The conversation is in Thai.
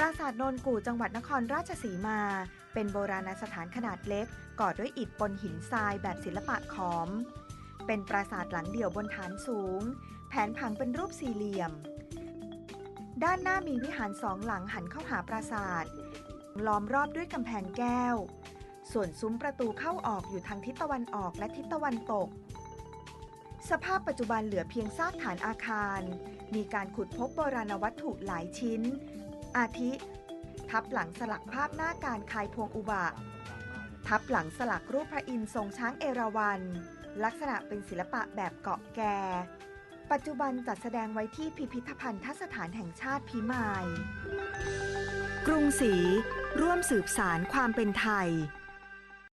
ปราสาทโนนกู่จังหวัดนครราชสีมา เป็นโบราณสถานขนาดเล็ก ก่อด้วยอิฐปนหินทรายแบบศิลปะขอม เป็นปราสาทหลังเดี่ยวบนฐานสูง แผนผังเป็นรูปสี่เหลี่ยม ด้านหน้ามีวิหารสองหลังหันเข้าหาปราสาท ล้อมรอบด้วยกำแพงแก้ว ส่วนซุ้มประตูเข้าออกอยู่ทางทิศตะวันออกและทิศตะวันตก สภาพปัจจุบันเหลือเพียงซากฐานอาคาร มีการขุดพบโบราณวัตถุหลายชิ้น อาทิ ทับหลังสลักภาพหน้าการคายพวงอุบะ ทับหลังสลักรูปพระอินทร์ทรงช้างเอราวัณ ลักษณะเป็นศิลปะแบบเกาะแก ปัจจุบันจัดแสดงไว้ที่พิพิธภัณฑสถานแห่งชาติพิมาย กรุงศรีร่วมสืบสารความเป็นไทย